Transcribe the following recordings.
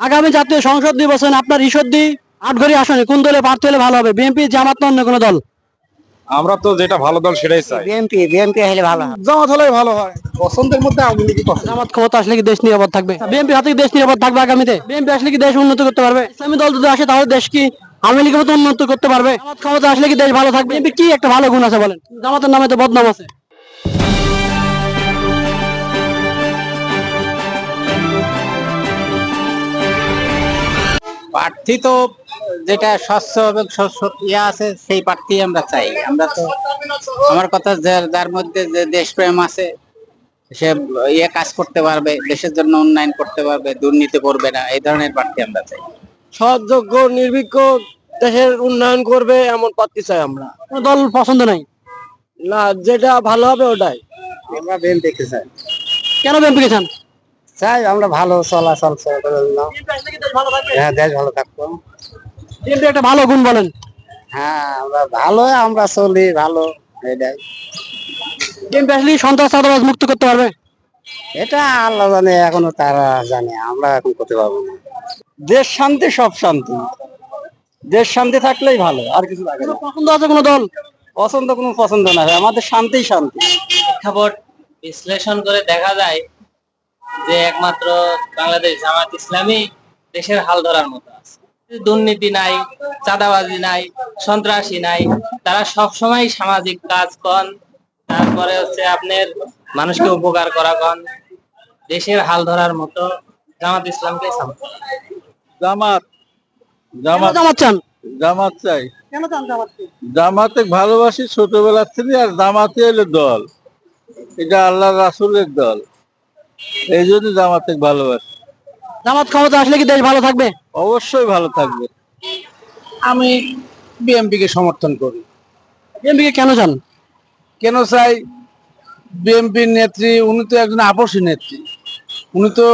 আগামী জাতীয় সংসদ নির্বাচন আপনার ঈশ্বরদী আটঘরি আসনে কোন দলে প্রার্থী হলে ভালো হবে? বিএনপি জামাত না অন্য কোনো দল? আমরা তো যেটা ভালো দল সেটাই চাই। বিএনপি বিএনপি হলে ভালো জামাত হলেই ভালো হয়। পছন্দের মধ্যে আওয়ামী পছন্দ। জামাত ক্ষমতা আসলে কি দেশ নিরাপদ থাকবে? বিএনপি হাতে দেশ নিরাপদ থাকবে আগামীতে? বিএনপি আসলে কি দেশ উন্নত করতে পারবে? ইসলামী দল যদি আসে তাহলে দেশ কি আওয়ামী লীগের মতো উন্নত করতে পারবে? জামাত ক্ষমতা আসলে কি দেশ ভালো থাকবে? বিএনপি কি একটা ভালো গুণ আছে বলেন? জামাতের নামে তো বদনাম আছে। প্রার্থী তো যেটা স্বচ্ছ এবং ইয়ে আছে সেই প্রার্থী আমরা চাই। আমরা তো আমার কথা যার মধ্যে যে দেশপ্রেম আছে সে ইয়ে কাজ করতে পারবে দেশের জন্য উন্নয়ন করতে পারবে দুর্নীতি করবে না এই ধরনের প্রার্থী আমরা চাই। সৎযোগ্য নির্ভীক দেশের উন্নয়ন করবে এমন প্রার্থী চাই আমরা। দল পছন্দ নাই? না যেটা ভালো হবে ওটাই। আমরা বিএনপিকে চাই। কেন বিএনপি চান? চাই আমরা ভালো চলাচল হ্যাঁ দেশ ভালো থাকব একটা ভালো গুণ বলেন। হ্যাঁ আমরা ভালো আমরা চলি ভালো এটাই। বিএনপি আসলে সন্ত্রাস চাঁদাবাজ মুক্ত করতে পারবে? এটা আল্লাহ জানে এখনও তারা জানে আমরা এখন করতে পারব না। দেশ শান্তি সব শান্তি। দেশ শান্তি থাকলেই ভালো আর কিছু লাগে না। পছন্দ আছে কোনো দল? পছন্দ কোনো পছন্দ না আমাদের শান্তিই শান্তি। প্রেক্ষাপট বিশ্লেষণ করে দেখা যায় যে একমাত্র বাংলাদেশ জামাত ইসলামী দেশের হাল ধরার মতো আছে। দুর্নীতি নাই চাঁদাবাজি নাই সন্ত্রাসী নাই তারা সব সময় সামাজিক কাজ কন তারপরে হচ্ছে আপনার মানুষকে উপকার করা কন দেশের হাল ধরার মতো জামাত ইসলামকে জামাত জামাত জামাত চান? জামাত চাই। কেন চান জামাতকে? জামাতে ভালোবাসি ছোটবেলার থেকে আর জামাতে হলো দল। এটা আল্লাহ রাসুলের দল। এই জন্য জামাতে ভালোবাসি। জামাত ক্ষমতা আসলে কি দেশ ভালো থাকবে? অবশ্যই ভালো থাকবে। আমি বিএনপি কে সমর্থন করি। বিএনপি কে কেন চান? কেন চাই? নেত্রী উনি তো একজন আপসী নেত্রী। উনি তো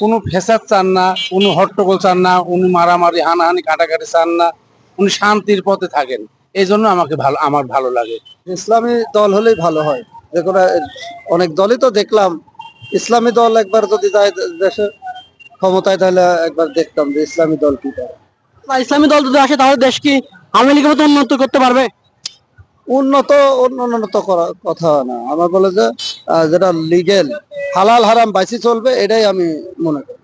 কোনো ফেসাদ চান না কোনো হট্টগোল চান না উনি মারামারি হানাহানি কাটাকাটি চান না উনি শান্তির পথে থাকেন। এই জন্য আমাকে ভালো আমার ভালো লাগে। ইসলামী দল হলেই ভালো হয়। যে কোনো অনেক দলই তো দেখলাম ইসলামী দল একবার যদি যায় দেশে ক্ষমতায় তাহলে একবার দেখতাম যে ইসলামী দল কি করে। ইসলামী দল যদি আসে তাহলে দেশ কি আওয়ামী লীগের মতো উন্নত করতে পারবে? উন্নত উন্নত করা কথা না। আমার বলে যে যেটা লিগেল হালাল হারাম বাইসি চলবে এটাই আমি মনে করি।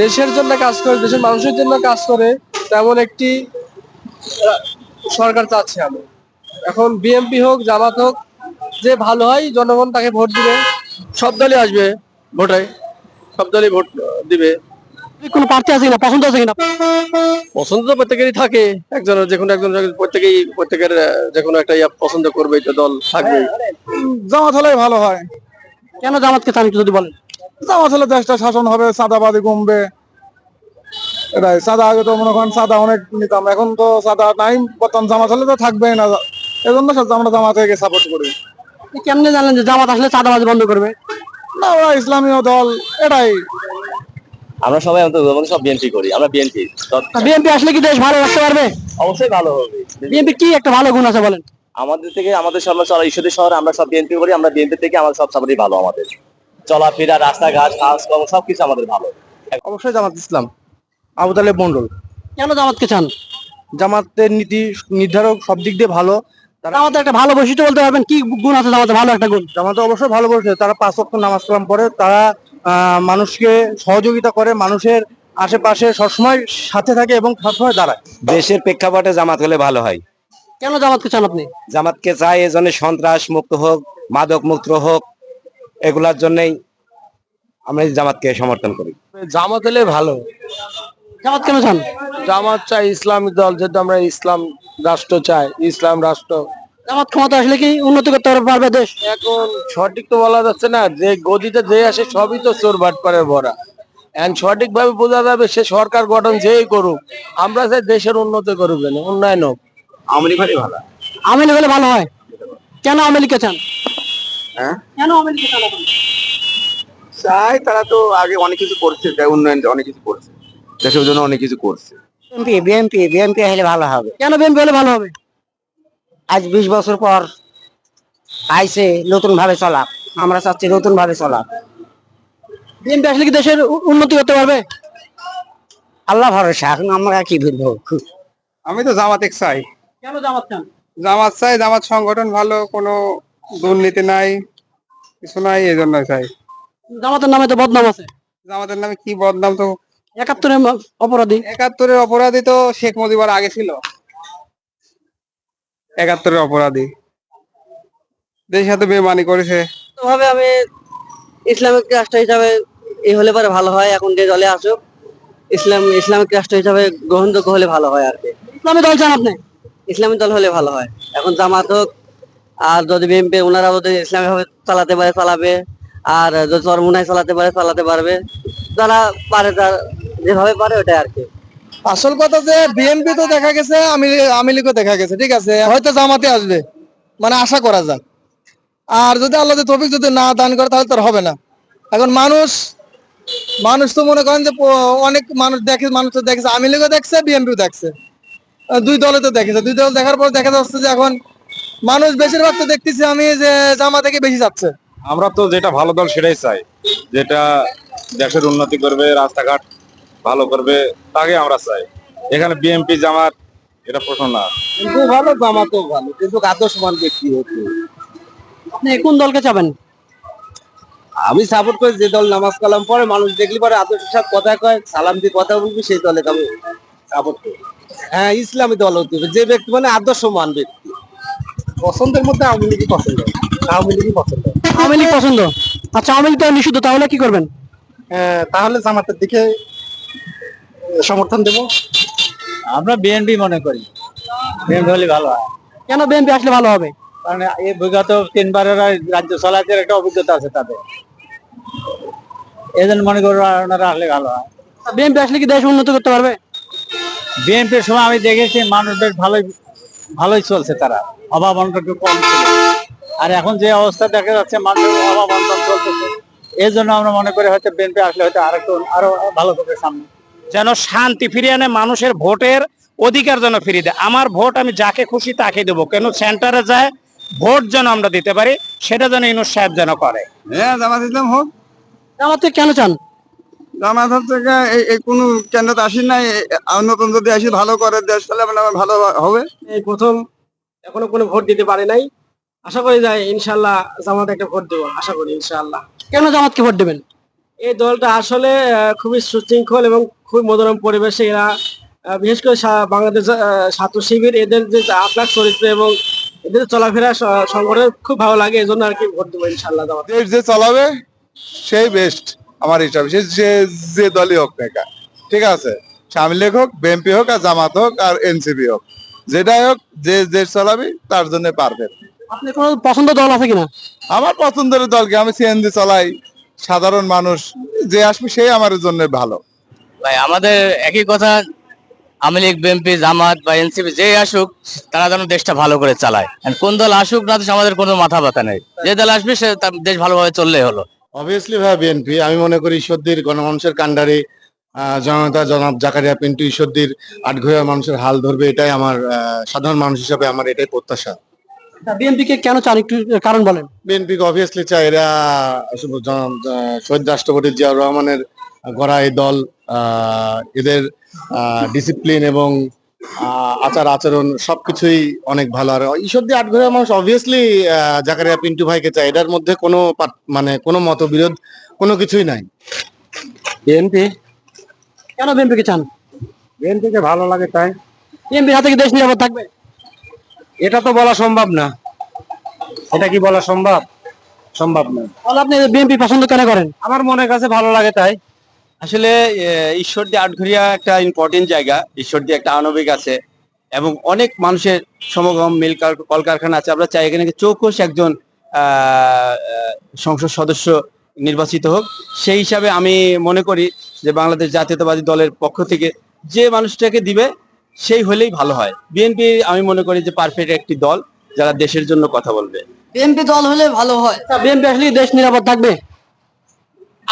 দেশের জন্য কাজ করে দেশের মানুষের জন্য কাজ করে তেমন একটি সরকার চাচ্ছে আমি। এখন বিএনপি হোক জামাত হোক যে ভালো হয় জনগণ তাকে ভোট দিবে। সব দলই আসবে ভোটে সব দলই ভোট দিবে। কোনো প্রার্থী আছে কিনা? পছন্দ আছে কিনা? পছন্দ তো প্রত্যেকেরই থাকে। একজনের যে কোনো একজন প্রত্যেকেই প্রত্যেকের যে কোনো একটা ইয়া পছন্দ করবে তো দল থাকবে। জামাত হলেই ভালো হয়। কেন জামাতকে চান একটু যদি বলেন? জামাত হলে দেশটা শাসন হবে চাঁদাবাদি কমবে। এটাই চাঁদা আগে তো মনে করেন সাদা অনেক নিতাম এখন তো সাদা নাই বর্তমান জামাত হলে তো থাকবেই না। এজন্য সব আমরা জামাত থেকে সাপোর্ট করি। কেমনে জানলেন যে জামাত আসলে চাঁদাবাজি বন্ধ করবে? না ওরা ইসলামীয় দল এটাই। আমরা সবাই আমাদের সব বিএনপি করি আমরা বিএনপি বিএনপি আসলে কি দেশ ভালো রাখতে পারবে? অবশ্যই ভালো হবে। বিএনপি কি একটা ভালো গুণ আছে বলেন? আমাদের থেকে আমাদের সব চলা ঈশ্বরদের শহরে আমরা সব বিএনপি করি আমরা বিএনপি থেকে আমাদের সব সবারই ভালো আমাদের। চলাফেরা রাস্তাঘাট কাজকর্ম সবকিছু আমাদের ভালো। অবশ্যই জামাত ইসলাম আবু তালেব মন্ডল কেন জামাতকে চান? জামাতের নীতি নির্ধারক সব দিক দিয়ে ভালো জামাতের একটা ভালো বৈশিষ্ট্য বলতে পারবেন কি গুণ আছে জামাতের ভালো একটা গুণ। জামাতে অবশ্যই ভালো বলছে তারা পাঁচ ওয়াক্ত নামাজ কালাম পড়ে তারা আহ, মানুষকে সহযোগিতা করে মানুষের আশেপাশে সবসময় সাথে থাকে এবং সবসময় দাঁড়ায়। দেশের প্রেক্ষাপটে জামাত হলে ভালো হয়। কেন জামাতকে চান আপনি? জামাতকে চাই এজন্য সন্ত্রাস মুক্ত হোক মাদক মুক্ত হোক এগুলার জন্যই আমরা জামাতকে সমর্থন করি। জামাত হলে ভালো। জামাত কেন চান? জামাত চাই ইসলামী দল যেহেতু আমরা ইসলাম রাষ্ট্র চাই ইসলাম রাষ্ট্র। জামাত ক্ষমতা আসলে কি উন্নতি করতে পারবে দেশ? এখন সঠিক তো বলা যাচ্ছে না যে গদিতে যে আসে সবই তো চোর বাটপাড়ের ভরা এখন সঠিক ভাবে বোঝা যাবে সে সরকার গঠন যেই করুক আমরা চাই দেশের উন্নতি করবে না উন্নয়ন হোক। ভালোই ভালো। আওয়ামী লীগ হলে ভালো হয়। কেন আওয়ামী লীগকে চান? হ্যাঁ? কেন চান চাই তারা তো আগে অনেক কিছু করছে উন্নয়ন অনেক কিছু করছে দেশের জন্য অনেক কিছু করছে। বিএনপি বিএনপি বিএনপি হলে ভালো হবে। কেন বিএনপি হলে ভালো হবে? আজ বিশ বছর পর আইসে নতুন ভাবে চলা। আমরা চাচ্ছি নতুন ভাবে চলা বিএনপি আসলে কি দেশের উন্নতি করতে পারবে? আল্লাহ ভরসা এখন আমরা কি বলব আমি তো জামাতে চাই। কেন জামাত চান? জামাত চাই জামাত সংগঠন ভালো কোনো দুর্নীতি নাই কিছু নাই এই জন্য চাই। জামাতের নামে তো বদনাম আছে। জামাতের নামে কি বদনাম তো একাত্তরে অপরাধী? একাত্তরের অপরাধী তো শেখ মুজিবার আগে ছিল। একাত্তরের অপরাধী। দেশের সাথে বেমানি করেছে। ভাবে আমি ইসলামিক রাষ্ট্র হিসাবে এই হলে পরে ভালো হয় এখন যে দলে আসুক ইসলাম ইসলামিক রাষ্ট্র হিসাবে গ্রহণযোগ্য হলে ভালো হয় আর কি। ইসলামী দল চান আপনি? ইসলামিক দল হলে ভালো হয়। এখন জামাত হোক আর যদি বিএনপি ওনারা যদি ইসলামিক ভাবে চালাতে পারে চালাবে আর যদি চরমুনায় চালাতে পারে চালাতে পারবে যারা পারে তার যেভাবে পারে ওটাই আর কি। আসল কথা যে বিএনপি তো দেখা গেছে আমি আমি লীগও দেখা গেছে ঠিক আছে? হয়তো জামাতে আসবে। মানে আশা করা যাক। আর যদি আল্লাহ তফিক যদি না দান করে তাহলে তো আর হবে না। এখন মানুষ মানুষ তো মনে করেন যে অনেক মানুষ দেখে মানুষ তো দেখেছে। আমি লীগও দেখছে বিএনপিও দেখছে। দুই দলে তো দেখেছে। দুই দল দেখার পর দেখা যাচ্ছে যে এখন মানুষ বেশিরভাগ তো দেখতেছি আমি যে জামা থেকে বেশি যাচ্ছে। আমরা তো যেটা ভালো দল সেটাই চাই। যেটা দেশের উন্নতি করবে রাস্তাঘাট ভালো করবে তাকে আমরা চাই। এখানে বিএনপি জামাত এটা প্রশ্ন না। কিন্তু ভালো জামাতও ভালো কিন্তু আদর্শমান ব্যক্তি হচ্ছে আপনি কোন দলকে চাবেন? আমি সাপোর্ট করি যে দল নামাজ কালাম পরে মানুষ দেখলি পরে আদর্শ সাহেব কথা কয় সালাম দিয়ে কথা বলবি সেই দলে আমি সাপোর্ট করি। হ্যাঁ ইসলামী দল হতে হবে যে ব্যক্তি মানে আদর্শমান ব্যক্তি পছন্দের মধ্যে আওয়ামী লীগই পছন্দ আওয়ামী লীগই পছন্দ আওয়ামী লীগ পছন্দ? আচ্ছা আওয়ামী লীগ তো নিষিদ্ধ তাহলে কি করবেন? তাহলে জামাতের দিকে সমর্থন দেব? আমরা বিএনপি মনে করি। বিএনপি হলে ভালো হয়। কেন বিএনপি আসলে ভালো হবে? কারণ এই বিগত তিনবারের রাজ্য চলাচলের একটা অভিজ্ঞতা আছে তাদের। এই জন্য মনে করি ওনারা আসলে ভালো হয়। বিএনপি আসলে কি দেশ উন্নত করতে পারবে? বিএনপির সময় আমি দেখেছি মানুষ বেশ ভালোই ভালোই চলছে তারা। অভাব অনটন কম ছিল। আর এখন যে অবস্থা দেখা যাচ্ছে মানুষের অভাব অনটন চলতেছে। এই জন্য আমরা মনে করি হয়তো বিএনপি আসলে হয়তো আরেকটু আরও ভালো করবে সামনে যেন শান্তি ফিরিয়ে আনে মানুষের ভোটের অধিকার যেন ফিরিয়ে দেয়। আমার ভোট আমি যাকে খুশি তাকে দেবো। কেন সেন্টারে যায় ভোট যেন আমরা দিতে পারি সেটা যেন ইনুস সাহেব যেন করে। হ্যাঁ জামাত ইসলাম হোক। জামাত থেকে কেন চান? জামাত গিয়ে এই- কোনো কেন্দ্রতে আসি নাই। আর নতুন যদি আসি ভালো করে দেশ তাহলে মানে আমার ভালো হবে। এই প্রথম এখনও কোনো ভোট দিতে পারে নাই। আশা করি যায় ইনশাল্লাহ জামাত একটা ভোট দেবো আশা করি ইনশাল্লাহ কেন জামাতকে ভোট দেবেন? এই দলটা আসলে খুবই সুশৃঙ্খল এবং খুবই মনোরম পরিবেশে এরা বিশেষ করে সা- বাংলাদেশ ছাত্র শিবির এদের যে আখলাখ চরিত্র এবং এদের চলাফেরা সংগঠন খুব ভালো লাগে এই জন্য আর কি ভোট দেবো ইনশাল্লাহ দেশ যে চালাবে সেই বেস্ট আমার হিসাবে। সে যে যে দলই হোক না ঠিক আছে? আওয়ামী লীগ হোক বিএনপি হোক আর জামাত হোক আর এনসিপি হোক। যেটাই হোক যে দেশ চালাবি তার জন্য পারবে। আপনি কোনো পছন্দ দল আছে কিনা? আমার পছন্দের দলকে আমি সিএনজি চালাই। সাধারণ মানুষ যে আসবে সেই আমার জন্য ভালো। ভাই আমাদের একই কথা আওয়ামী লীগ বিএনপি জামাত বা এনসিপি যে আসুক তারা যেন দেশটা ভালো করে চালায়। আর কোন দল আসুক না আমাদের কোনো মাথা ব্যথা নেই। যে দল আসবে সে তার দেশ ভালোভাবে চললেই হলো। অবভিয়াসলি ভাই বিএনপি আমি মনে করি ঈশ্বরদীর গণমানুষের কাণ্ডারে আহ, জনতা জনাব জাকারিয়া পিন্টু ঈশ্বরদীর আটঘরিয়া মানুষের হাল ধরবে এটাই আমার সাধারণ মানুষ হিসাবে আমার এটাই প্রত্যাশা। বিএনপি কে কেন চান? একটু কারণ বলেন। বিএনপি অবভিয়াসলি চায় এরা শহীদ রাষ্ট্রপতি জিয়াউর রহমানের গড়া এই দল আহ, এদের ডিসিপ্লিন এবং আহ, আচার আচরণ সবকিছুই অনেক ভালো। আর ঈশ্বরদী আটঘরিয়া মানুষ অবভিয়াসলি জাকারিয়া পিন্টু ভাইকে চায়। এটার মধ্যে কোনো মানে কোনো মতবিরোধ কোনো কিছুই নাই। বিএনপি? কেন বিএনপি কে চান? বিএনপিকে ভালো লাগে তাই। বিএনপির হাতে কি দেশ নিরাপদ থাকবে? এটা তো বলা সম্ভব না। এটা কি বলা সম্ভব? সম্ভব না। তাহলে আপনি বিএনপি পছন্দ কেন করেন? আমার মনের কাছে ভালো লাগে তাই। আসলে ঈশ্বরদী আটঘরিয়া একটা ইম্পর্টেন্ট জায়গা। ঈশ্বরদী একটা আণবিক আছে। এবং অনেক মানুষের সমাগম মিল কলকারখানা আছে। আমরা চাই এখানে চৌকস একজন সংসদ সদস্য নির্বাচিত হোক। সেই হিসাবে আমি মনে করি যে বাংলাদেশ জাতীয়তাবাদী দলের পক্ষ থেকে যে মানুষটাকে দিবে সেই হলেই ভালো হয়। বিএনপি আমি মনে করি যে পারফেক্ট একটি দল যারা দেশের জন্য কথা বলবে। বিএনপি দল হলে ভালো হয়। বিএনপি আসলে দেশ নিরাপদ থাকবে?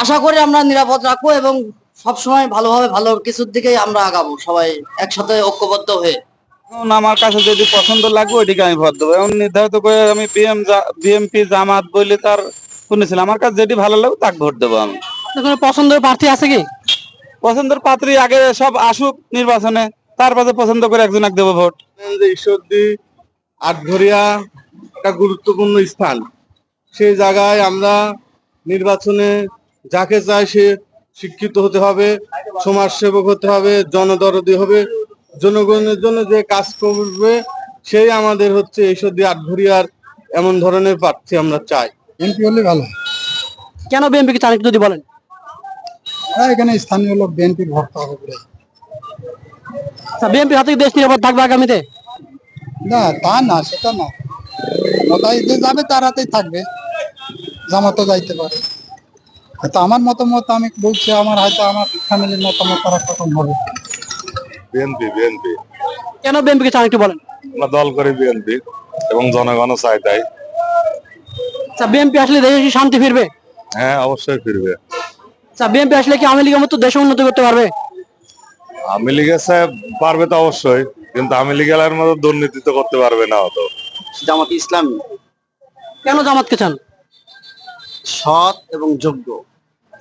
আশা করি আমরা নিরাপদ রাখব এবং সবসময় ভালোভাবে ভালো কিছুর দিকেই আমরা আগাবো সবাই একসাথে ঐক্যবদ্ধ হয়ে। এখন আমার কাছে যদি পছন্দ লাগবে ওইদিকে আমি ভোট দেবো। এখন নির্ধারিত করে আমি বিএম বিএমপি জামাত বলে তার শুনেছিলাম। আমার কাছে যেটি ভালো লাগবে তাকে ভোট দেবো আমি। কোনো পছন্দের প্রার্থী আছে কি? পছন্দের প্রার্থী আগে সব আসুক নির্বাচনে। তারপরে পছন্দ করে একজন এক দেবো ভোট। যে ঈশ্বরদী আটঘরিয়া একটা গুরুত্বপূর্ণ স্থান। সেই জায়গায় আমরা নির্বাচনে যাকে চাই সে শিক্ষিত হতে হবে সমাজসেবক হতে হবে জনদরদি হবে জনগণের জন্য যে কাজ করবে সেই আমাদের হচ্ছে ঈশ্বরদী আটঘরিয়ার এমন ধরনের প্রার্থী আমরা চাই। এমপি হলে ভালো কেন বিএনপি কে চান যদি বলেন? এখানে স্থানীয় লোক বিএনপির ভক্ত হবে। বিএনপি হাতে দেশ নিরাপদ থাকবে আগামীতে? না তা না সেটা না। মতাই যে যাবে তার হাতেই থাকবে। জামাতও যাইতে পারে। হয়তো আমার মতামত আমি বলছি আমার হয়তো আমার ফ্যামিলির মতামত আর রকম হবে। BNP BNP. কেন বিএনপি কে চান একটু বলেন? আমরা দল করি বিএনপি এবং জনগণও চাই তাই। আচ্ছা বিএনপি আসলে দেশে শান্তি ফিরবে? হ্যাঁ অবশ্যই ফিরবে। আচ্ছা বিএনপি আসলে কি আওয়ামী লীগের মতো দেশ উন্নতি করতে পারবে? আমি লীগের সাহেব পারবে তো অবশ্যই কিন্তু আমি লীগের মতো দুর্নীতি তো করতে পারবে না অত। জামাত ইসলামী। কেন জামাতকে চান? সৎ এবং যোগ্য।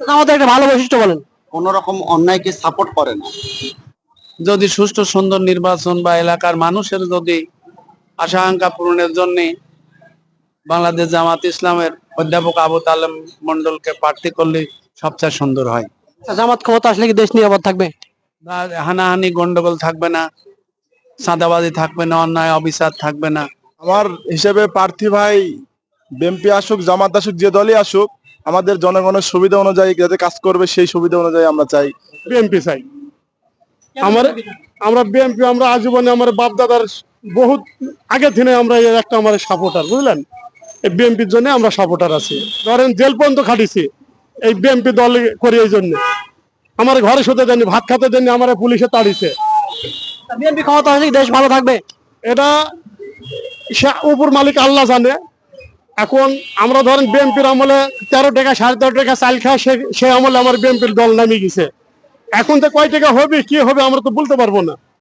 জামাতের একটা ভালো বৈশিষ্ট্য বলেন। কোন রকম অন্যায়কে সাপোর্ট করে না। যদি সুষ্ঠু সুন্দর নির্বাচন বা এলাকার মানুষের যদি আশা আকাঙ্ক্ষা পূরণের জন্য বাংলাদেশ জামাত ইসলামের অধ্যাপক আবু তালেম মন্ডলকে প্রার্থী করলে সবচেয়ে সুন্দর হয়। আচ্ছা, জামাত ক্ষমতা আসলে কি দেশ নিরাপদ থাকবে? হানাহানি গন্ডগোল থাকবে না সাদাবাজি থাকবে না অন্যায় অবিচার থাকবে না। আমার হিসেবে প্রার্থী ভাই বিএনপি আসুক জামাত আসুক যে দলই আসুক আমাদের জনগণের সুবিধা অনুযায়ী যাতে কাজ করবে সেই সুবিধা অনুযায়ী আমরা চাই। বিএনপি চাই। আমার আমরা বিএনপি আমরা আজীবনে আমার বাপ দাদার বহুত আগে থেকে আমরা এর একটা আমার সাপোর্টার বুঝলেন? এই বিএনপির জন্য আমরা সাপোর্টার আছি। ধরেন জেল পর্যন্ত খাটিছি এই বিএনপি দল করি এই জন্য। আমার ঘরে শুতে দেননি ভাত খাতে দেননি আমার পুলিশে তাড়িছে বিএনপি ক্ষমতা কি? দেশ ভালো থাকবে? এটা উপর মালিক আল্লাহ জানে। এখন আমরা ধরেন বিএনপির আমলে তেরো টাকা সাড়ে তেরো টাকা চাল খায় সে সে আমলে আমার বিএনপির দল নামিয়ে গেছে। এখন তো কয় টাকা হবে কি হবে আমরা তো বলতে পারব না।